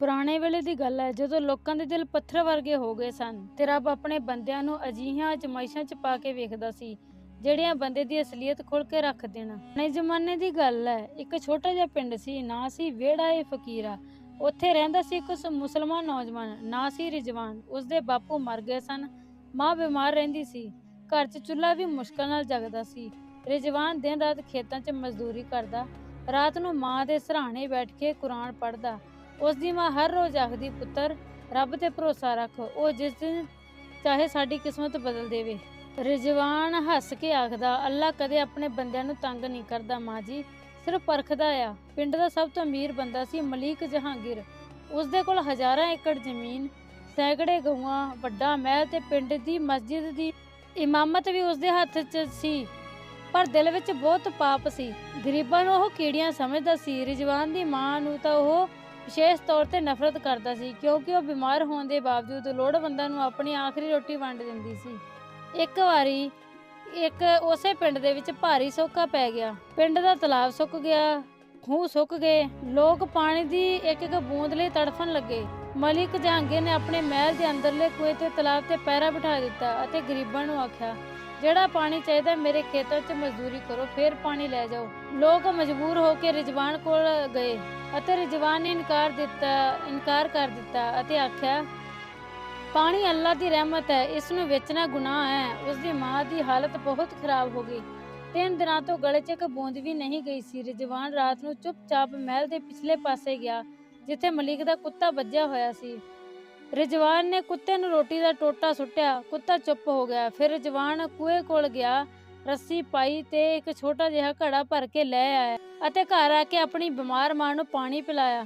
ਪੁਰਾਣੇ ਵੇਲੇ ਦੀ ਗੱਲ ਹੈ, ਜਦੋਂ ਲੋਕਾਂ ਦੇ ਦਿਲ ਪੱਥਰ ਵਰਗੇ ਹੋ ਗਏ ਸਨ ਤੇ ਰੱਬ ਆਪਣੇ ਬੰਦਿਆਂ ਨੂੰ ਅਜੀਹੀਆਂ ਅਜਮਾਇਸ਼ਾਂ 'ਚ ਪਾ ਕੇ ਵੇਖਦਾ ਸੀ, ਜਿਹੜੀਆਂ ਬੰਦੇ ਦੀ ਅਸਲੀਅਤ ਖੁੱਲ ਕੇ ਰੱਖ ਦੇਣ। ਨਏ ਜ਼ਮਾਨੇ ਦੀ ਗੱਲ ਹੈ, ਇੱਕ ਛੋਟਾ ਜਿਹਾ ਪਿੰਡ ਸੀ, ਨਾ ਸੀ ਵਿਹੜਾ ਏ ਫਕੀਰਾ। ਉੱਥੇ ਰਹਿੰਦਾ ਸੀ ਇੱਕ ਮੁਸਲਮਾਨ ਨੌਜਵਾਨ, ਨਾ ਸੀ ਰਿਜਵਾਨ। ਉਸਦੇ ਬਾਪੂ ਮਰ ਗਏ ਸਨ, ਮਾਂ ਬਿਮਾਰ ਰਹਿੰਦੀ ਸੀ। ਘਰ 'ਚ ਚੁੱਲ੍ਹਾ ਵੀ ਮੁਸ਼ਕਲ ਨਾਲ ਜਗਦਾ ਸੀ। ਰਿਜਵਾਨ ਦਿਨ ਰਾਤ ਖੇਤਾਂ 'ਚ ਮਜ਼ਦੂਰੀ ਕਰਦਾ, ਰਾਤ ਨੂੰ ਮਾਂ ਦੇ ਸਰਾਣੇ ਬੈਠ ਕੇ ਕੁਰਾਨ ਪੜ੍ਹਦਾ। ਉਸ ਦੀ ਮਾਂ ਹਰ ਰੋਜ਼ ਆਖਦੀ, ਪੁੱਤਰ, ਰੱਬ ਤੇ ਭਰੋਸਾ ਰੱਖ, ਉਹ ਜਿਸ ਦਿਨ ਚਾਹੇ ਸਾਡੀ ਕਿਸਮਤ ਬਦਲ ਦੇਵੇ। ਰਿਜਵਾਨ ਹੱਸ ਕੇ ਆਖਦਾ, ਅੱਲਾ ਕਦੇ ਆਪਣੇ ਬੰਦਿਆਂ ਨੂੰ ਤੰਗ ਨਹੀਂ ਕਰਦਾ ਮਾਂ ਜੀ। ਸਿਰਫ ਪਰਖਦਾ ਆ। ਪਿੰਡ ਦਾ ਸਭ ਤੋਂ ਅਮੀਰ ਬੰਦਾ ਸੀ ਮਲੀਕ ਜਹਾਂਗੀਰ। ਉਸ ਦੇ ਕੋਲ ਹਜ਼ਾਰਾਂ ਏਕੜ ਜ਼ਮੀਨ, ਸੈਂਕੜੇ ਗਊਆਂ, ਵੱਡਾ ਮਹਿਲ ਤੇ ਪਿੰਡ ਦੀ ਮਸਜਿਦ ਦੀ ਇਮਾਮਤ ਵੀ ਉਸ ਦੇ ਹੱਥ 'ਚ ਸੀ। ਪਰ ਦਿਲ ਵਿੱਚ ਬਹੁਤ ਪਾਪ ਸੀ। ਗਰੀਬਾਂ ਨੂੰ ਉਹ ਕੀੜੀਆਂ ਸਮਝਦਾ ਸੀ। ਰਿਜਵਾਨ ਦੀ ਮਾਂ ਨੂੰ ਤਾਂ ਉਹ ਵਿਸ਼ੇਸ਼ ਤੌਰ ਤੇ ਨਫ਼ਰਤ ਕਰਦਾ ਸੀ, ਕਿਉਂਕਿ ਉਹ ਬਿਮਾਰ ਹੋਣ ਦੇ ਬਾਵਜੂਦ ਲੋੜਵੰਦਾਂ ਨੂੰ ਆਪਣੀ ਆਖਰੀ ਰੋਟੀ ਵੰਡ ਦਿੰਦੀ ਸੀ। ਇੱਕ ਵਾਰੀ ਇੱਕ ਉਸੇ ਪਿੰਡ ਦੇ ਵਿੱਚ ਭਾਰੀ ਸੋਕਾ ਪੈ ਗਿਆ। ਪਿੰਡ ਦਾ ਤਲਾਬ ਸੁੱਕ ਗਿਆ, ਖੂਹ ਸੁੱਕ ਗਏ, ਲੋਕ ਪਾਣੀ ਦੀ ਇੱਕ ਇੱਕ ਬੂੰਦ ਲਈ ਤੜਫਣ ਲੱਗੇ। ਮਲਿਕ ਜਹਾਂਗੀਰ ਨੇ ਆਪਣੇ ਮਹਿਲ ਦੇ ਅੰਦਰਲੇ ਕੂਏ ਤੇ ਤਲਾਬ ਤੇ ਪੈਰਾ ਬਿਠਾ ਦਿੱਤਾ ਅਤੇ ਗਰੀਬਾਂ ਨੂੰ ਆਖਿਆ ਜਿਹੜਾ ਪਾਣੀ ਚਾਹੀਦਾ ਮੇਰੇ ਖੇਤਾਂ 'ਚ ਮਜ਼ਦੂਰੀ ਕਰੋ, ਫਿਰ ਪਾਣੀ ਲੈ ਜਾਓ। ਲੋਕ ਮਜਬੂਰ ਹੋ ਕੇ ਰਿਜਵਾਨ ਕੋਲ ਗਏ ਅਤੇ ਰਿਜਵਾਨ ਨੇ ਇਨਕਾਰ ਦਿੱਤਾ, ਇਨਕਾਰ ਕਰ ਦਿੱਤਾ ਅਤੇ ਆਖਿਆ, ਪਾਣੀ ਅੱਲਾ ਦੀ ਰਹਿਮਤ ਹੈ, ਇਸ ਨੂੰ ਵੇਚਣਾ ਗੁਨਾਹ ਹੈ। ਉਸ ਦੀ ਮਾਂ ਦੀ ਹਾਲਤ ਬਹੁਤ ਖਰਾਬ ਹੋ ਗਈ। ਤਿੰਨ ਦਿਨਾਂ ਤੋਂ ਗਲੇ 'ਚ ਇੱਕ ਬੂੰਦ ਵੀ ਨਹੀਂ ਗਈ ਸੀ। ਰਿਜਵਾਨ ਰਾਤ ਨੂੰ ਚੁੱਪਚਾਪ ਮਹਿਲ ਦੇ ਪਿਛਲੇ ਪਾਸੇ ਗਿਆ, ਜਿੱਥੇ ਮਲਿਕ ਦਾ ਕੁੱਤਾ ਵੱਜਿਆ ਹੋਇਆ ਸੀ। ਰਿਜਵਾਨ ਨੇ ਕੁੱਤੇ ਨੂੰ ਰੋਟੀ ਦਾ ਟੋਟਾ ਸੁੱਟਿਆ, ਕੁੱਤਾ ਚੁੱਪ ਹੋ ਗਿਆ। ਫਿਰ ਰਿਜਵਾਨ ਕੂਏ ਕੋਲ ਗਿਆ, ਰੱਸੀ ਪਾਈ ਤੇ ਇੱਕ ਛੋਟਾ ਜਿਹਾ ਘੜਾ ਭਰ ਕੇ ਲੈ ਆਇਆ ਅਤੇ ਘਰ ਆ ਕੇ ਆਪਣੀ ਬਿਮਾਰ ਮਾਂ ਨੂੰ ਪਾਣੀ ਪਿਲਾਇਆ।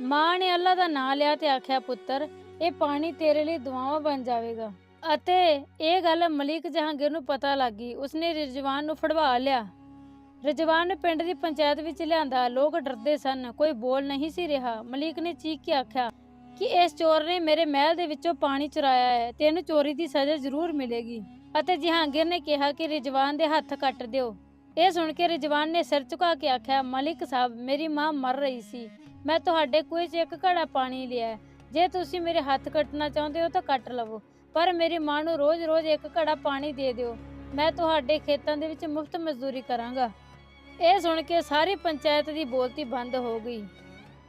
ਮਾਂ ਨੇ ਅੱਲਾ ਦਾ ਨਾਮ ਲਿਆ ਤੇ ਆਖਿਆ, ਪੁੱਤਰ, ਇਹ ਪਾਣੀ ਤੇਰੇ ਲਈ ਦੁਆਵਾਂ ਬਣ ਜਾਵੇਗਾ। ਅਤੇ ਇਹ ਗੱਲ ਮਲਿਕ ਜਹਾਂਗੀਰ ਨੂੰ ਪਤਾ ਲੱਗ ਗਈ। ਉਸਨੇ ਰਿਜਵਾਨ ਨੂੰ ਫੜਵਾ ਲਿਆ। ਰਿਜਵਾਨ ਨੂੰ ਪਿੰਡ ਦੀ ਪੰਚਾਇਤ ਵਿੱਚ ਲਿਆਂਦਾ। ਲੋਕ ਡਰਦੇ ਸਨ। ਕੋਈ ਬੋਲ ਨਹੀਂ ਸੀ ਰਿਹਾ। ਮਲਿਕ ਨੇ ਚੀਕ ਕੇ ਆਖਿਆ ਕਿ ਇਸ ਚੋਰ ਨੇ ਮੇਰੇ ਮਹਿਲ ਦੇ ਵਿੱਚੋਂ ਪਾਣੀ ਚੁਰਾਇਆ ਹੈ, ਤੇ ਇਹਨੂੰ ਚੋਰੀ ਦੀ ਸਜ਼ਾ ਜ਼ਰੂਰ ਮਿਲੇਗੀ। ਅਤੇ ਜਹਾਂਗੀਰ ਨੇ ਕਿਹਾ ਕਿ ਰਿਜਵਾਨ ਦੇ ਹੱਥ ਕੱਟ ਦਿਓ। ਇਹ ਸੁਣ ਕੇ ਰਿਜਵਾਨ ਨੇ ਸਿਰ ਝੁਕਾ ਕੇ ਆਖਿਆ, ਮਲਿਕ ਸਾਹਿਬ, ਮੇਰੀ ਮਾਂ ਮਰ ਰਹੀ ਸੀ। ਮੈਂ ਤੁਹਾਡੇ ਕੂਏ 'ਚ ਇੱਕ ਘੜਾ ਪਾਣੀ ਲਿਆ ਜੇ ਤੁਸੀਂ ਮੇਰੇ ਹੱਥ ਕੱਟਣਾ ਚਾਹੁੰਦੇ ਹੋ ਤਾਂ ਕੱਟ ਲਵੋ, ਪਰ ਮੇਰੀ ਮਾਂ ਨੂੰ ਰੋਜ਼-ਰੋਜ਼ ਇੱਕ ਘੜਾ ਪਾਣੀ ਦੇ ਦਿਓ। ਮੈਂ ਤੁਹਾਡੇ ਖੇਤਾਂ ਦੇ ਵਿੱਚ ਮੁਫਤ ਮਜ਼ਦੂਰੀ ਕਰਾਂਗਾ। ਇਹ ਸੁਣ ਕੇ ਸਾਰੀ ਪੰਚਾਇਤ ਦੀ ਬੋਲਤੀ ਬੰਦ ਹੋ ਗਈ।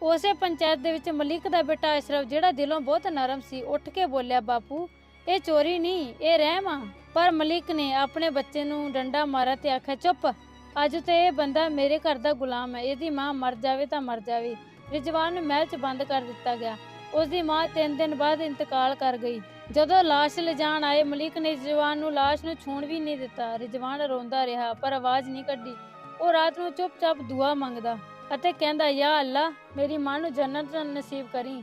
ਉਸੇ ਪੰਚਾਇਤ ਦੇ ਵਿੱਚ ਮਲਿਕ ਦਾ ਬੇਟਾ ਅਸ਼ਰਫ, ਜਿਹੜਾ ਦਿਲੋਂ ਬਹੁਤ ਨਰਮ ਸੀ, ਉੱਠ ਕੇ ਬੋਲਿਆ, ਬਾਪੂ, ਇਹ ਚੋਰੀ ਨਹੀਂ, ਇਹ ਰਹਿਮ ਆ। ਪਰ ਮਲਿਕ ਨੇ ਆਪਣੇ ਬੱਚੇ ਨੂੰ ਡੰਡਾ ਮਾਰਿਆ ਤੇ ਆਖਿਆ, ਚੁੱਪ, ਅੱਜ ਤੇ ਇਹ ਬੰਦਾ ਮੇਰੇ ਘਰ ਦਾ ਗੁਲਾਮ ਹੈ, ਇਹਦੀ ਮਾਂ ਮਰ ਜਾਵੇ ਤਾਂ ਮਰ ਜਾਵੇ। ਰਿਜਵਾਨ ਨੂੰ ਮਹਿਲ 'ਚ ਬੰਦ ਕਰ ਦਿੱਤਾ ਗਿਆ। ਉਸ ਦੀ ਮਾਂ 3 ਦਿਨ ਬਾਅਦ ਇੰਤਕਾਲ ਕਰ ਗਈ। ਜਦੋਂ ਲਾਸ਼ ਲਿਜਾਣ ਆਏ, ਮਲਿਕ ਨੇ ਰਿਜਵਾਨ ਨੂੰ ਲਾਸ਼ ਨੂੰ ਛੂਣ ਵੀ ਨਹੀਂ ਦਿੱਤਾ। ਰਿਜਵਾਨ ਰੋਂਦਾ ਰਿਹਾ, ਪਰ ਆਵਾਜ਼ ਨਹੀਂ ਕੱਢੀ। ਉਹ ਰਾਤ ਨੂੰ ਚੁੱਪਚਾਪ ਦੁਆ ਮੰਗਦਾ। ਅਤੇ ਕਹਿੰਦਾ, ਯਾ ਅੱਲਾ ਮੇਰੀ ਮਾਂ ਨੂੰ ਜੰਨਤ ਨਸੀਬ ਕਰੀ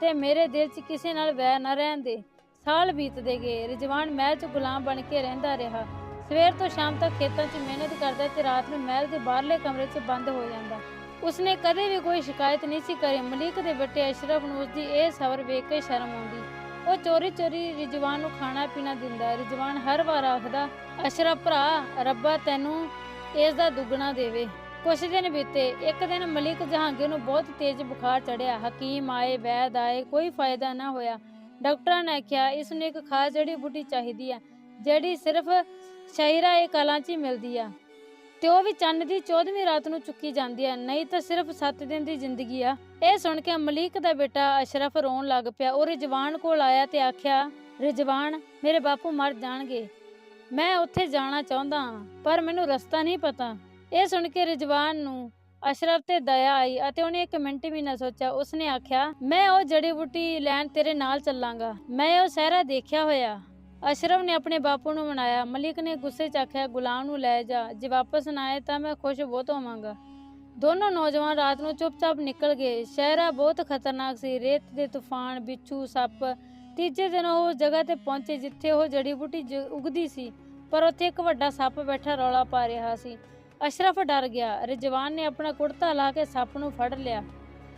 ਤੇ ਮੇਰੇ ਦਿਲ 'ਚ ਕਿਸੇ ਨਾਲ ਵੈਰ ਨਾ ਰਹਿਣ ਦੇ। ਸਾਲ ਬੀਤਦੇ ਗਏ, ਰਿਜਵਾਨ ਮਹਿਲ 'ਚ ਗੁਲਾਮ ਬਣ ਕੇ ਰਹਿੰਦਾ ਰਿਹਾ। ਸਵੇਰ ਤੋਂ ਸ਼ਾਮ ਤੱਕ ਖੇਤਾਂ 'ਚ ਮਿਹਨਤ ਕਰਦਾ ਤੇ ਰਾਤ ਨੂੰ ਮਹਿਲ ਦੇ ਬਾਹਰਲੇ ਕਮਰੇ 'ਚ ਬੰਦ ਹੋ ਜਾਂਦਾ। ਉਸਨੇ ਕਦੇ ਵੀ ਕੋਈ ਸ਼ਿਕਾਇਤ ਨਹੀਂ ਸੀ ਕਰੀ। ਮਲਿਕ ਦੇ ਬੇਟੇ ਅਸ਼ਰਫ ਨੂੰ ਉਸਦੀ ਇਹ ਸਬਰ ਵੇਖ ਕੇ ਸ਼ਰਮ ਆਉਂਦੀ। ਉਹ ਚੋਰੀ ਚੋਰੀ ਰਿਜਵਾਨ ਨੂੰ ਖਾਣਾ ਪੀਣਾ ਦਿੰਦਾ ਰਿਜਵਾਨ ਹਰ ਵਾਰ ਆਖਦਾ, ਅਸ਼ਰਫ ਭਰਾ, ਰੱਬਾ ਤੈਨੂੰ ਇਸ ਦਾ ਦੁੱਗਣਾ ਦੇਵੇ। ਕੁਛ ਦਿਨ ਬੀਤੇ, ਇੱਕ ਦਿਨ ਮਲਿਕ ਜਹਾਂਗੀਰ ਨੂੰ ਬਹੁਤ ਤੇਜ਼ ਬੁਖਾਰ ਚੜਿਆ ਹਕੀਮ ਆਏ, ਵੈਦ ਆਏ, ਕੋਈ ਫਾਇਦਾ ਨਾ ਹੋਇਆ। ਡਾਕਟਰਾਂ ਨੇ ਕਿਹਾ, ਇਸ ਨੂੰ ਇੱਕ ਖਾਸ ਜੜੀ ਬੂਟੀ ਚਾਹੀਦੀ ਆ ਜਿਹੜੀ ਸਿਰਫ ਸ਼ਹਿਰਾ ਇਹ ਕਲਾਂ 'ਚ ਮਿਲਦੀ ਆ। ਤੇ ਉਹ ਵੀ ਚੰਨ ਦੀ 14ਵੀਂ ਰਾਤ ਨੂੰ ਚੁੱਕੀ ਜਾਂਦੀ ਹੈ, ਨਹੀਂ ਤਾਂ ਸਿਰਫ 7 ਦਿਨ ਦੀ ਜ਼ਿੰਦਗੀ ਆ। ਇਹ ਸੁਣ ਕੇ ਮਲਿਕ ਦਾ ਬੇਟਾ ਅਸ਼ਰਫ ਰੋਣ ਲੱਗ ਪਿਆ। ਉਹ ਰਿਜਵਾਨ ਕੋਲ ਆਇਆ ਤੇ ਆਖਿਆ, ਰਿਜਵਾਨ, ਮੇਰੇ ਬਾਪੂ ਮਰ ਜਾਣਗੇ। ਮੈਂ ਉੱਥੇ ਜਾਣਾ ਚਾਹੁੰਦਾ ਹਾਂ, ਪਰ ਮੈਨੂੰ ਰਸਤਾ ਨਹੀਂ ਪਤਾ। ਇਹ ਸੁਣ ਕੇ ਰਿਜਵਾਨ ਨੂੰ ਅਸ਼ਰਫ ਤੇ ਦਇਆ ਆਈ ਅਤੇ ਉਹਨੇ ਇੱਕ ਮਿੰਟ ਵੀ ਨਾ ਸੋਚਿਆ। ਉਸਨੇ ਆਖਿਆ, ਮੈਂ ਉਹ ਜੜੀ ਬੂਟੀ ਲੈਣ ਤੇਰੇ ਨਾਲ ਚੱਲਾਂਗਾ। ਮੈਂ ਉਹ ਸਹਿਰਾ ਦੇਖਿਆ ਹੋਇਆ। ਅਸ਼ਰਫ ਨੇ ਆਪਣੇ ਬਾਪੂ ਨੂੰ ਮਨਾਇਆ। ਮਲਿਕ ਨੇ ਗੁੱਸੇ 'ਚ ਆਖਿਆ, ਗੁਲਾਮ ਨੂੰ ਲੈ ਜਾ। ਜੇ ਵਾਪਸ ਨਾ ਆਏ ਤਾਂ ਮੈਂ ਖੁਸ਼ ਬਹੁਤ ਹੋਵਾਂਗਾ। ਦੋਨੋਂ ਨੌਜਵਾਨ ਰਾਤ ਨੂੰ ਚੁੱਪਚਾਪ ਨਿਕਲ ਗਏ। ਸ਼ਹਿਰਾ ਬਹੁਤ ਖਤਰਨਾਕ ਸੀ। ਰੇਤ ਦੇ ਤੂਫਾਨ, ਬਿੱਛੂ, ਸੱਪ। ਤੀਜੇ ਦਿਨ ਉਹ ਜਗ੍ਹਾ ਤੇ ਪਹੁੰਚੇ ਜਿੱਥੇ ਉਹ ਜੜੀ ਬੂਟੀ ਜ- ਉਗਦੀ ਸੀ। ਪਰ ਉੱਥੇ ਇੱਕ ਵੱਡਾ ਸੱਪ ਬੈਠਾ ਰੌਲਾ ਪਾ ਰਿਹਾ ਸੀ। ਅਸ਼ਰਫ ਡਰ ਗਿਆ। ਰਿਜਵਾਨ ਨੇ ਆਪਣਾ ਕੁੜਤਾ ਲਾ ਕੇ ਸੱਪ ਨੂੰ ਫੜ ਲਿਆ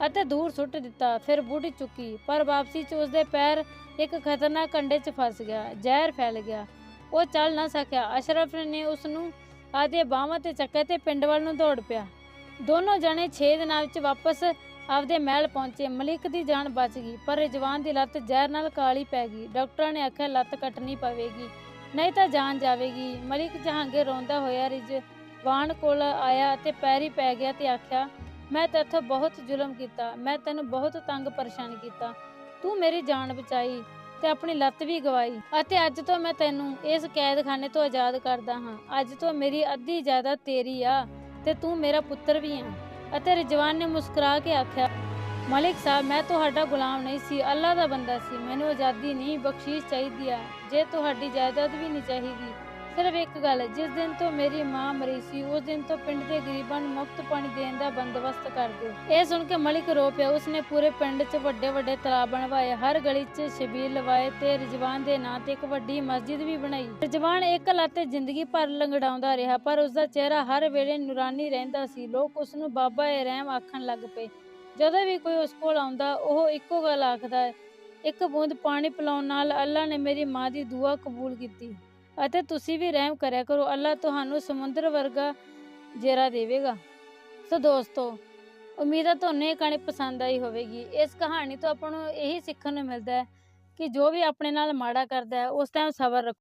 ਅਤੇ ਦੂਰ ਸੁੱਟ ਦਿੱਤਾ। ਫਿਰ ਬੂਟੀ ਚੁੱਕੀ। ਪਰ ਵਾਪਸੀ 'ਚ ਉਸਦੇ ਪੈਰ ਇੱਕ ਖਤਰਨਾਕ ਕੰਡੇ 'ਚ ਫਸ ਗਿਆ। ਜ਼ਹਿਰ ਫੈਲ ਗਿਆ। ਉਹ ਚੱਲ ਨਾ ਸਕਿਆ। ਅਸ਼ਰਫ ਨੇ ਉਸ ਨੂੰ ਆਦੇ ਬਾਹਾਂ ਤੇ ਚੱਕੇ ਤੇ ਪਿੰਡ ਵੱਲ ਨੂੰ ਦੌੜ ਪਿਆ। ਦੋਨੋਂ ਜਣੇ 6 ਦਿਨਾਂ ਵਿੱਚ ਵਾਪਸ ਆਪਦੇ ਮਹਿਲ ਪਹੁੰਚੇ। ਮਲਿਕ ਦੀ ਜਾਨ ਬਚ ਗਈ, ਪਰ ਰਿਜਵਾਨ ਦੀ ਲੱਤ ਜ਼ਹਿਰ ਨਾਲ ਕਾਲੀ ਪੈ ਗਈ। ਡਾਕਟਰਾਂ ਨੇ ਆਖਿਆ, ਲੱਤ ਕੱਟਣੀ ਪਵੇਗੀ, ਨਹੀਂ ਤਾਂ ਜਾਨ ਜਾਵੇਗੀ। ਮਲਿਕ ਜਹਾਂਗੀਰ ਰੋਂਦਾ ਹੋਇਆ ਰਿਜ ਰਿਜਵਾਨ ਕੋਲ ਆਇਆ ਅਤੇ ਪੈਰੀ ਪੈ ਗਿਆ ਤੇ ਆਖਿਆ, ਮੈਂ ਤੇਥੋਂ ਬਹੁਤ ਜ਼ੁਲਮ ਕੀਤਾ, ਮੈਂ ਤੈਨੂੰ ਬਹੁਤ ਤੰਗ ਪਰੇਸ਼ਾਨ ਕੀਤਾ। ਤੂੰ ਮੇਰੀ ਜਾਨ ਬਚਾਈ ਤੇ ਆਪਣੀ ਲੱਤ ਵੀ ਗਵਾਈ ਅਤੇ ਅੱਜ ਤੋਂ ਮੈਂ ਤੈਨੂੰ ਇਸ ਕੈਦਖਾਨੇ ਤੋਂ ਆਜ਼ਾਦ ਕਰਦਾ ਹਾਂ। ਅੱਜ ਤੋਂ ਮੇਰੀ ਅੱਧੀ ਜਾਇਦਾਦ ਤੇਰੀ ਆ ਤੇ ਤੂੰ ਮੇਰਾ ਪੁੱਤਰ ਵੀ ਆ। ਅਤੇ ਰਜਵਾਨ ਨੇ ਮੁਸਕਰਾ ਕੇ ਆਖਿਆ, ਮਲਿਕ ਸਾਹਿਬ, ਮੈਂ ਤੁਹਾਡਾ ਗੁਲਾਮ ਨਹੀਂ ਸੀ ਅੱਲਾ ਦਾ ਬੰਦਾ ਸੀ। ਮੈਨੂੰ ਆਜ਼ਾਦੀ ਨਹੀਂ, ਬਖਸ਼ੀਸ਼ ਚਾਹੀਦੀ ਆ। ਜੇ ਤੁਹਾਡੀ ਜਾਇਦਾਦ ਵੀ ਨਹੀਂ ਚਾਹੀਦੀ ਸਿਰਫ ਇੱਕ ਗੱਲ, ਜਿਸ ਦਿਨ ਤੋਂ ਮੇਰੀ ਮਾਂ ਮਰੀ ਸੀ, ਉਸ ਦਿਨ ਤੋਂ ਪਿੰਡ ਦੇ ਗਰੀਬਾਂ ਨੂੰ ਮੁਫਤ ਪਾਣੀ ਦੇਣ ਦਾ ਬੰਦੋਬਸਤ ਕਰ ਦਿਓ। ਇਹ ਸੁਣ ਕੇ ਮਲਿਕ ਰੋ ਪਿਆ। ਉਸਨੇ ਪੂਰੇ ਪਿੰਡ 'ਚ ਵੱਡੇ ਵੱਡੇ ਤਲਾਬ ਬਣਵਾਏ। ਹਰ ਗਲੀ 'ਚ ਸ਼ਬੀਲ ਲਵਾਏ ਤੇ ਰਿਜਵਾਨ ਦੇ ਨਾਂ ਤੇ ਇੱਕ ਵੱਡੀ ਮਸਜਿਦ ਵੀ ਬਣਾਈ। ਰਜਵਾਨ ਇੱਕ ਲਾਤੇ ਜ਼ਿੰਦਗੀ ਭਰ ਲੰਗੜਾਉਂਦਾ ਰਿਹਾ, ਪਰ ਉਸਦਾ ਚਿਹਰਾ ਹਰ ਵੇਲੇ ਨੂਰਾਨੀ ਰਹਿੰਦਾ ਸੀ। ਲੋਕ ਉਸ ਨੂੰ ਬਾਬਾ ਏ ਰਹਿਮ ਆਖਣ ਲੱਗ ਪਏ। ਜਦੋਂ ਵੀ ਕੋਈ ਉਸ ਕੋਲ ਆਉਂਦਾ, ਉਹ ਇੱਕੋ ਗੱਲ ਆਖਦਾ ਹੈ ਇੱਕ ਬੂੰਦ ਪਾਣੀ ਪਿਲਾਉਣ ਨਾਲ ਅੱਲਾ ਨੇ ਮੇਰੀ ਮਾਂ ਦੀ ਦੁਆ ਕਬੂਲ ਕੀਤੀ। ਅਤੇ ਤੁਸੀਂ ਵੀ ਰਹਿਮ ਕਰਿਆ ਕਰੋ, ਅੱਲਾ ਤੁਹਾਨੂੰ ਸਮੁੰਦਰ ਵਰਗਾ ਜੇਰਾ ਦੇਵੇਗਾ। ਸੋ ਦੋਸਤੋ, ਉਮੀਦ ਹੈ ਤੁਹਾਨੂੰ ਇਹ ਕਹਾਣੀ ਪਸੰਦ ਆਈ ਹੋਵੇਗੀ। ਇਸ ਕਹਾਣੀ ਤੋਂ ਆਪਾਂ ਨੂੰ ਇਹੀ ਸਿੱਖਣ ਨੂੰ ਮਿਲਦਾ ਹੈ ਕਿ ਜੋ ਵੀ ਆਪਣੇ ਨਾਲ ਮਾੜਾ ਕਰਦਾ ਹੈ, ਉਸ ਟਾਈਮ ਸਬਰ ਰੱਖੋ।